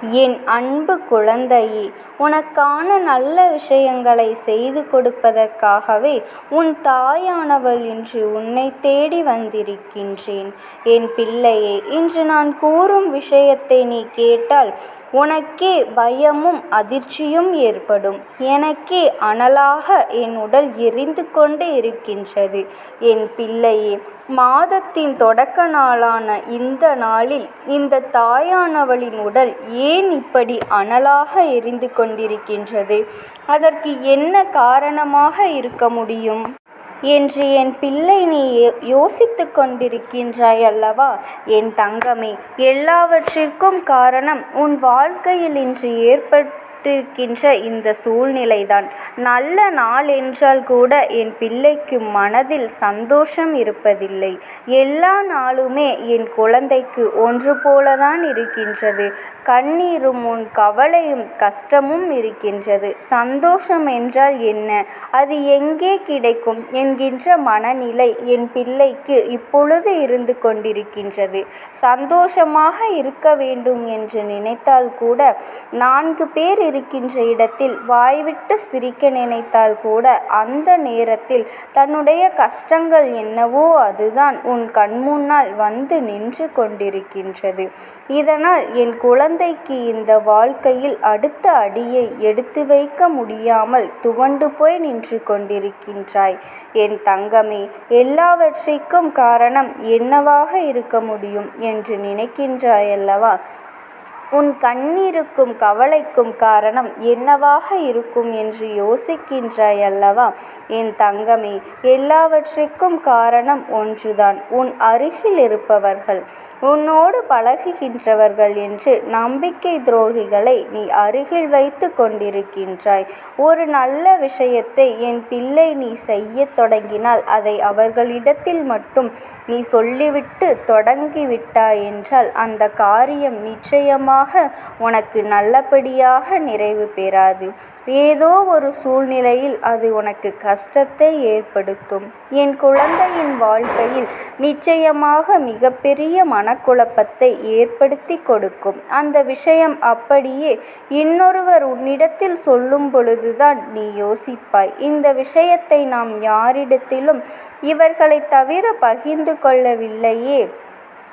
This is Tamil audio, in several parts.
என் அன்பு குழந்தையே உனக்கான நல்ல விஷயங்களை செய்து கொடுப்பதற்காகவே உன் தாயானவள் இன்று உன்னை தேடி வந்திருக்கின்றேன். என் பிள்ளையே இன்று நான் கூறும் விஷயத்தை நீ கேட்டால் உனக்கே பயமும் அதிர்ச்சியும் ஏற்படும். எனக்கே அனலாக என் உடல் எரிந்து கொண்டு இருக்கின்றது. என் பிள்ளையே மாதத்தின் தொடக்க நாளான இந்த நாளில் இந்த தாயானவளின் உடல் ஏன் இப்படி அனலாக எரிந்து கொண்டிருக்கின்றது? அதற்கு என்ன காரணமாக இருக்க முடியும்? என்று என் பிள்ளை நீ யோசித்து கொண்டிருக்கின்றாய் அல்லவா? என் தங்கமே எல்லாவற்றிற்கும் காரணம் உன் வாழ்க்கையில் இன்று ஏற்பட்டிருக்கின்ற இந்த சூழ்நிலைதான். நல்ல நாள் என்றால் கூட என் பிள்ளைக்கு மனதில் சந்தோஷம் இருப்பதில்லை. எல்லா நாளுமே என் குழந்தைக்கு ஒன்று போலதான் இருக்கின்றது. கண்ணீரும் உன் கவலையும் கஷ்டமும் இருக்கின்றது. சந்தோஷம் என்றால் என்ன? அது எங்கே கிடைக்கும்? என்கின்ற மனநிலை என் பிள்ளைக்கு இப்பொழுது இருந்து கொண்டிருக்கின்றது. சந்தோஷமாக இருக்க வேண்டும் என்று நினைத்தால் கூட நான்கு பேர் இருக்கின்ற இடத்தில் வாய்விட்டு சிரிக்க நினைத்தால் கூட அந்த நேரத்தில் தன்னுடைய கஷ்டங்கள் என்னவோ அதுதான் உன் கண்முன்னால் வந்து நின்று கொண்டிருக்கின்றது. இதனால் என் குழந்தைக்கு இந்த வாழ்க்கையில் அடுத்த அடியை எடுத்து வைக்க முடியாமல் துவண்டு போய் நின்று கொண்டிருக்கின்றாய். என் தங்கமே எல்லாவற்றிற்கும் காரணம் என்னவாக இருக்க முடியும் என்று நினைக்கின்றாயல்லவா? உன் கண்ணீருக்கும் கவலைக்கும் காரணம் என்னவாக இருக்கும் என்று யோசிக்கின்றாய் அல்லவா? என் தங்கமே எல்லாவற்றிற்கும் காரணம் ஒன்றுதான் உன் அருகில் இருப்பவர்கள். உன்னோடு பழகுகின்றவர்கள் என்று நம்பிக்கை துரோகிகளை நீ அருகில் வைத்து கொண்டிருக்கின்றாய். ஒரு நல்ல விஷயத்தை என் பிள்ளை நீ செய்யத் தொடங்கினால் அதை அவர்களிடத்தில் மட்டும் நீ சொல்லிவிட்டு தொடங்கிவிட்டாய் என்றால் அந்த காரியம் நிச்சயமாக உனக்கு நல்லபடியாக நிறைவு பெறாது. ஏதோ ஒரு சூழ்நிலையில் அது உனக்கு கஷ்டத்தை ஏற்படுத்தும். என் குழந்தையின் வாழ்க்கையில் நிச்சயமாக மிகப்பெரிய மன மனக்குழப்பத்தை ஏற்படுத்தி கொடுக்கும். அந்த விஷயம் அப்படியே இன்னொருவர் உன்னிடத்தில் சொல்லும் பொழுதுதான் நீ யோசிப்பாய் இந்த விஷயத்தை நாம் யாரிடத்திலும் இவர்களை தவிர பகிர்ந்து கொள்ளவில்லையே.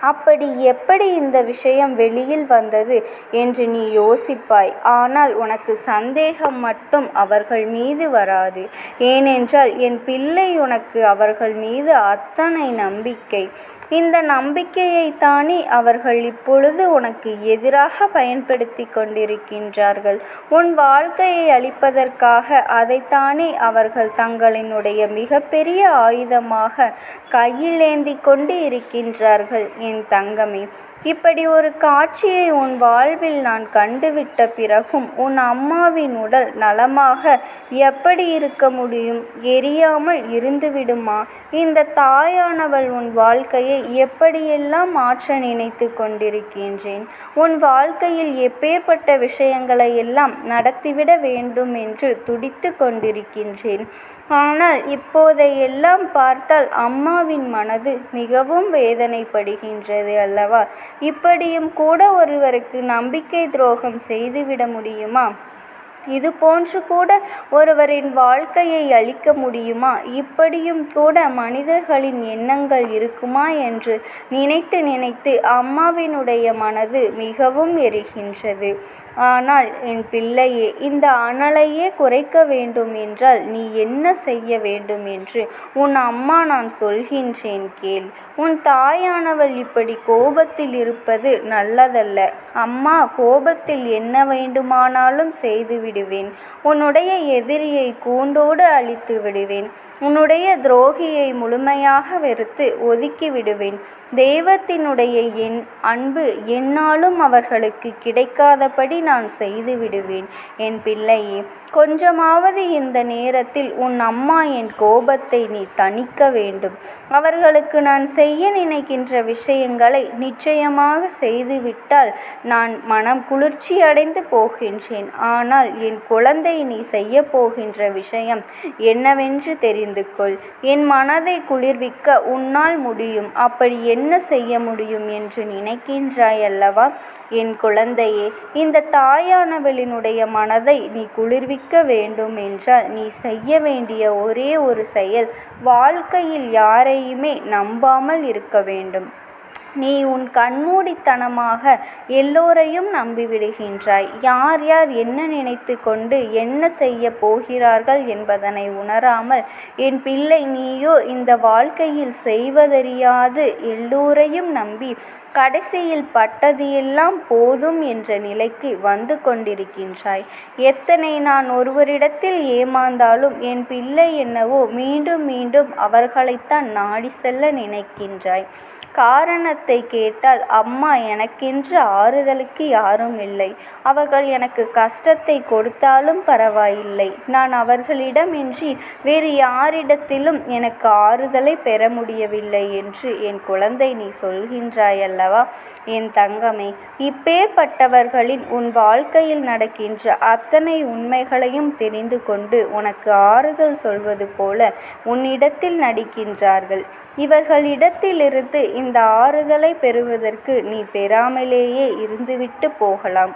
அப்படி எப்படி இந்த விஷயம் வெளியில் வந்தது? என்று நீ யோசிப்பாய். ஆனால் உனக்கு சந்தேகம் மட்டும் அவர்கள் மீது வராது. ஏனென்றால் என் பிள்ளை உனக்கு அவர்கள் மீது அத்தனை நம்பிக்கை. இந்த நம்பிக்கையைத்தானே அவர்கள் இப்பொழுது உனக்கு எதிராகப் பயன்படுத்தி கொண்டிருக்கின்றார்கள். உன் வாழ்க்கையை அழிப்பதற்காக அதைத்தானே அவர்கள் தங்களினுடைய மிகப்பெரிய ஆயுதமாக கையில் கொண்டு இருக்கின்றார்கள். என் தங்கமே இப்படி ஒரு காட்சியை உன் வாழ்வில் நான் கண்டுவிட்ட பிறகும் உன் அம்மாவின் உடல் நலமாக எப்படி இருக்க முடியும்? எரியாமல் இருந்துவிடுமா? இந்த தாயானவள் உன் வாழ்க்கையை எப்படியெல்லாம் மாற்ற நினைத்துக் கொண்டிருக்கின்றேன். உன் வாழ்க்கையில் எப்பேற்பட்ட விஷயங்களையெல்லாம் நடத்திவிட வேண்டும் என்று துடித்து கொண்டிருக்கின்றேன். ஆனால் இப்போதையெல்லாம் பார்த்தால் அம்மாவின் மனது மிகவும் வேதனைப்படுகின்றது அல்லவா? இப்படியும் கூட ஒருவருக்கு நம்பிக்கை துரோகம் செய்துவிட முடியுமா? இதுபோன்று கூட ஒருவரின் வாழ்க்கையை அழிக்க முடியுமா? இப்படியும் கூட மனிதர்களின் எண்ணங்கள் இருக்குமா என்று நினைத்து நினைத்து அம்மாவினுடைய மனது மிகவும் எரிகின்றது. ஆனால் என் பிள்ளையே இந்த அனலையே குறைக்க வேண்டும் என்றால் நீ என்ன செய்ய வேண்டும் என்று உன் அம்மா நான் சொல்கின்றேன் கேள். உன் தாயானவள் இப்படி கோபத்தில் இருப்பது நல்லதல்ல. அம்மா கோபத்தில் என்ன வேண்டுமானாலும் செய்துவிடு விடுவேன். உன்னுடைய எதிரியை கூண்டோடு அழித்து விடுவேன். உன்னுடைய துரோகியை முழுமையாக வெறுத்து ஒதுக்கி விடுவேன். தெய்வத்தினுடைய என் அன்பு என்னாலும் அவர்களுக்கு கிடைக்காதபடி நான் செய்து விடுவேன். என் பிள்ளையே கொஞ்சமாவது இந்த நேரத்தில் உன் அம்மா என் கோபத்தை நீ தணிக்க வேண்டும். அவர்களுக்கு நான் செய்ய நினைக்கின்ற விஷயங்களை நிச்சயமாக செய்துவிட்டால் நான் மனம் குளிர்ச்சியடைந்து போகின்றேன். ஆனால் என் குழந்தை நீ செய்ய போகின்ற விஷயம் என்னவென்று தெரிந்து கொள். என் மனதை குளிர்விக்க உன்னால் முடியும். அப்படி என்ன செய்ய முடியும் என்று நினைக்கின்றாய் அல்லவா? என் குழந்தையே இந்த தாயானவளினுடைய மனதை நீ குளிர்விக்க வேண்டும் என்றால் நீ செய்ய வேண்டிய ஒரே ஒரு செயல் வாழ்க்கையில் யாரையுமே நம்பாமல் இருக்க வேண்டும். நீ உன் கண்மூடித்தனமாக எல்லோரையும் நம்பிவிடுகின்றாய். யார் யார் என்ன நினைத்து கொண்டு என்ன செய்ய போகிறார்கள் என்பதனை உணராமல் என் பிள்ளை நீயோ இந்த வாழ்க்கையில் செய்வதறியாது. எல்லோரையும் நம்பி கடைசியில் பட்டது எல்லாம் போதும் என்ற நிலைக்கு வந்து கொண்டிருக்கின்றாய். எத்தனை நான் ஒருவரிடத்தில் ஏமாந்தாலும் என் பிள்ளை என்னவோ மீண்டும் மீண்டும் அவர்களைத்தான் நாடி செல்ல நினைக்கின்றாய். காரண காரணத்தை கேட்டால் அம்மா எனக்கென்று ஆறுதலுக்கு யாரும் இல்லை. அவர்கள் எனக்கு கஷ்டத்தை கொடுத்தாலும் பரவாயில்லை. நான் அவர்களிடமின்றி வேறு யாரிடத்திலும் எனக்கு ஆறுதலை பெற முடியவில்லை என்று என் குழந்தை நீ சொல்கின்றாய் அல்லவா என் தங்கமே இப்பேற்பட்டவர்களின் உன் வாழ்க்கையில் நடக்கின்ற அத்தனை உண்மைகளையும் தெரிந்து கொண்டு உனக்கு ஆறுதல் சொல்வது போல உன்னிடத்தில் நடிக்கின்றார்கள். இவர்களிடத்திலிருந்து இந்த ஆறுதல் பெறுவதற்கு நீ பெறாமலேயே இருந்துவிட்டு போகலாம்.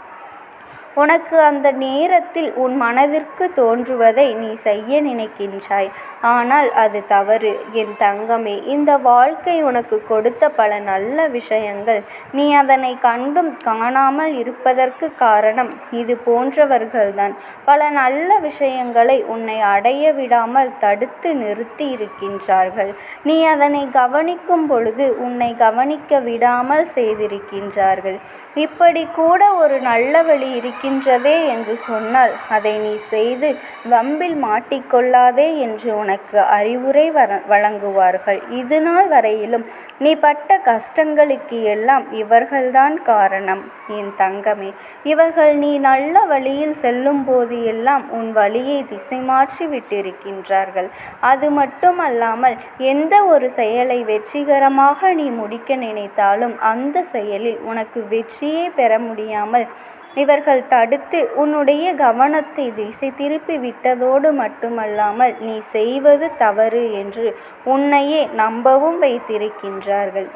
உனக்கு அந்த நேரத்தில் உன் மனதிற்கு தோன்றுவதை நீ செய்ய நினைக்கின்றாய். ஆனால் அது தவறு. என் தங்கமே இந்த வாழ்க்கை உனக்கு கொடுத்த பல நல்ல விஷயங்கள். நீ அதனை கண்டும் காணாமல் இருப்பதற்கு காரணம் இது போன்றவர்கள்தான். பல நல்ல விஷயங்களை உன்னை அடைய விடாமல் தடுத்து நிறுத்தி இருக்கின்றார்கள். நீ அதனை கவனிக்கும் பொழுது உன்னை கவனிக்க விடாமல் செய்திருக்கின்றார்கள். இப்படி கூட ஒரு நல்ல வழி இருக்க இருக்கின்றதே என்று சொன்னால் அதை நீ செய்து வம்பில் மாட்டிக்கொள்ளாதே என்று உனக்கு அறிவுரை வர வழங்குவார்கள். இது நாள் வரையிலும் நீ பட்ட கஷ்டங்களுக்கு எல்லாம் இவர்கள்தான் காரணம். என் தங்கமே இவர்கள் நீ நல்ல வழியில் செல்லும் போது எல்லாம் உன் வழியை திசை மாற்றி விட்டிருக்கின்றார்கள். அது மட்டுமல்லாமல் எந்த ஒரு செயலை வெற்றிகரமாக நீ முடிக்க நினைத்தாலும் அந்த செயலில் உனக்கு வெற்றியே பெற முடியாமல் இவர்கள் தடுத்து உன்னுடைய கவனத்தை திசை திருப்பி விட்டதோடு மட்டுமல்லாமல் நீ செய்வது தவறு என்று உன்னையே நம்பவும் வைத்திருக்கின்றார்கள்.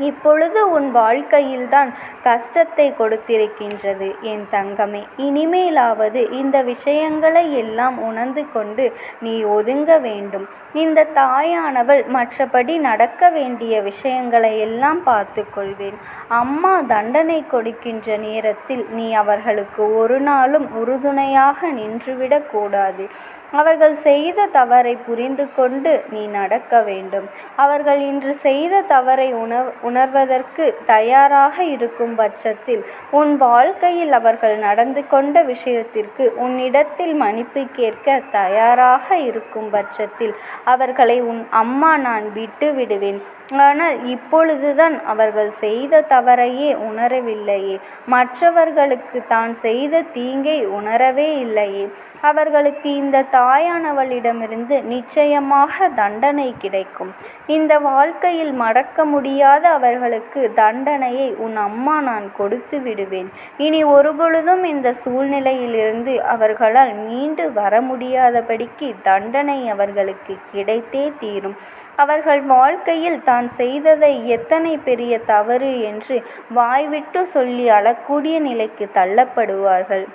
இப்பொழுது உன் வாழ்க்கையில்தான் கஷ்டத்தை கொடுத்திருக்கின்றது. என் தங்கமே இனிமேலாவது இந்த விஷயங்களை எல்லாம் உணர்ந்து கொண்டு நீ ஒதுங்க வேண்டும். இந்த தாயானவள் மற்றபடி நடக்க வேண்டிய விஷயங்களை எல்லாம் பார்த்து கொள்வேன் அம்மா தண்டனை கொடுக்கின்ற நேரத்தில் நீ அவர்களுக்கு ஒரு நாளும் உறுதுணையாக நின்றுவிடக்கூடாது அவர்கள் செய்த தவறை புரிந்து கொண்டு நீ நடக்க வேண்டும். அவர்கள் இன்று செய்த தவறை உணர் உணர்வதற்கு தயாராக இருக்கும் பட்சத்தில் உன் வாழ்க்கையில் அவர்கள் நடந்து கொண்ட விஷயத்திற்கு உன்னிடத்தில் மன்னிப்பு கேட்க தயாராக இருக்கும் பட்சத்தில் அவர்களை உன் அம்மா நான் விட்டு விடுவேன். ஆனால் இப்பொழுதுதான் அவர்கள் செய்த தவறையே உணரவில்லையே. மற்றவர்களுக்கு தான் செய்த தீங்கை உணரவே இல்லையே. அவர்களுக்கு இந்த தாயானவளிடமிருந்து நிச்சயமாக தண்டனை கிடைக்கும். இந்த வாழ்க்கையில் மறக்க முடியாத அவர்களுக்கு தண்டனையை உன் அம்மா நான் கொடுத்து விடுவேன். இனி ஒருபொழுதும் இந்த சூழ்நிலையிலிருந்து அவர்களால் மீண்டு வர முடியாதபடிக்கு தண்டனை அவர்களுக்கு கிடைத்தே தீரும். அவர்கள் வாழ்க்கையில் தான் செய்ததை எத்தனை பெரிய தவறு என்று வாய்விட்டு சொல்லி அழக்கூடிய நிலைக்கு தள்ளப்படுவார்கள்.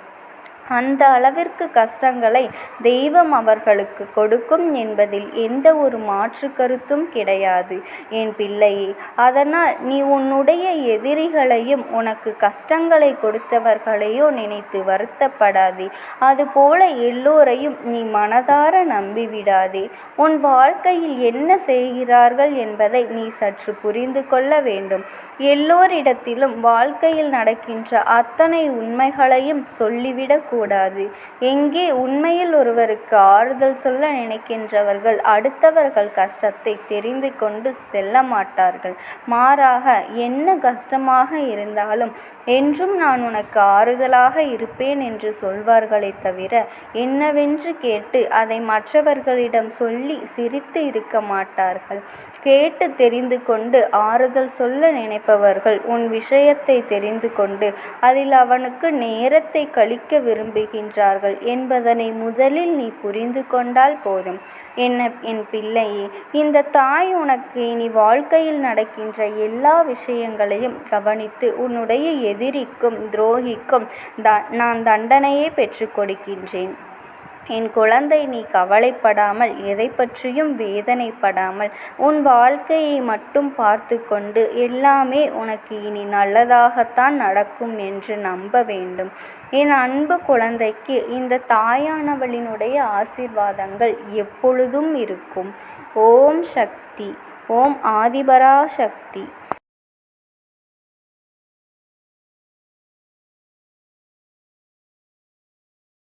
அந்த அளவிற்கு கஷ்டங்களை தெய்வம் அவர்களுக்கு கொடுக்கும் என்பதில் எந்த ஒரு மாற்று கருத்தும் கிடையாது. என் பிள்ளையே அதனால் நீ உன்னுடைய எதிரிகளையும் உனக்கு கஷ்டங்களை கொடுத்தவர்களையோ நினைத்து வருத்தப்படாதே. அதுபோல எல்லோரையும் நீ மனதார நம்பிவிடாதே. உன் வாழ்க்கையில் என்ன செய்கிறார்கள் என்பதை நீ சற்று புரிந்து கொள்ள வேண்டும். எல்லோரிடத்திலும் வாழ்க்கையில் நடக்கின்ற அத்தனை உண்மைகளையும் சொல்லிவிடக் கூடாது. எங்கே உண்மையில் ஒருவருக்கு ஆறுதல் சொல்ல நினைக்கின்றவர்கள் அடுத்தவர்கள் கஷ்டத்தை தெரிந்து கொண்டு செல்ல மாட்டார்கள். மாறாக என்ன கஷ்டமாக இருந்தாலும் என்றும் நான் உனக்கு ஆறுதலாக இருப்பேன் என்று சொல்வார்களே தவிர என்னவென்று கேட்டு அதை மற்றவர்களிடம் சொல்லி சிரித்து இருக்க மாட்டார்கள். கேட்டு தெரிந்து கொண்டு ஆறுதல் சொல்ல நினைப்பவர்கள் உன் விஷயத்தை தெரிந்து கொண்டு அதில் அவனுக்கு நேரத்தை கழிக்க விரும்புகின்றார்கள் என்பதனை முதலில் நீ புரிந்து கொண்டால் போதும். என் பிள்ளையே இந்த தாய் உனக்கு இனி வாழ்க்கையில் நடக்கின்ற எல்லா விஷயங்களையும் கவனித்து உன்னுடைய எதிரிக்கும் துரோகிக்கும் த நான் தண்டனையே பெற்றுக் கொடுக்கின்றேன். என் குழந்தை நீ கவலைப்படாமல் எதைப் பற்றியும் வேதனைப்படாமல் உன் வாழ்க்கையை மட்டும் பார்த்து கொண்டு எல்லாமே உனக்கு இனி நல்லதாகத்தான் நடக்கும் என்று நம்ப வேண்டும். என் அன்பு குழந்தைக்கு இந்த தாயானவளினுடைய ஆசீர்வாதங்கள் எப்பொழுதும் இருக்கும். ஓம் சக்தி ஓம் ஆதிபரா சக்தி